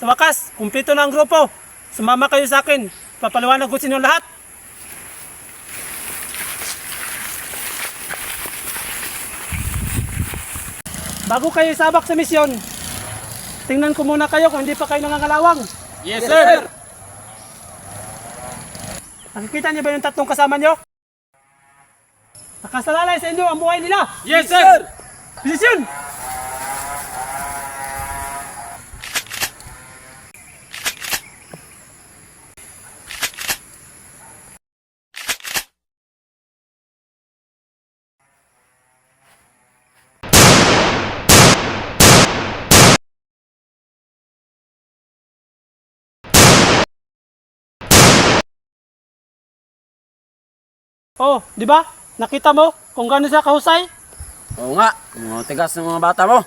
Sa wakas, kumpleto na ang grupo. Sumama kayo sa akin. Papaliwanag ko sa inyo lahat. Bago kayo isabak sa misyon, tingnan ko muna kayo kung hindi pa kayo nangangalawang. Yes, sir! Nakikita niyo ba yung tatlong kasama niyo? Nakasalalay sa inyo ang buhay nila. Yes, sir! Posisyon! Oh, di ba? Nakita mo kung gaano siya kahusay? Oo nga, mga tigas ng mga bata mo.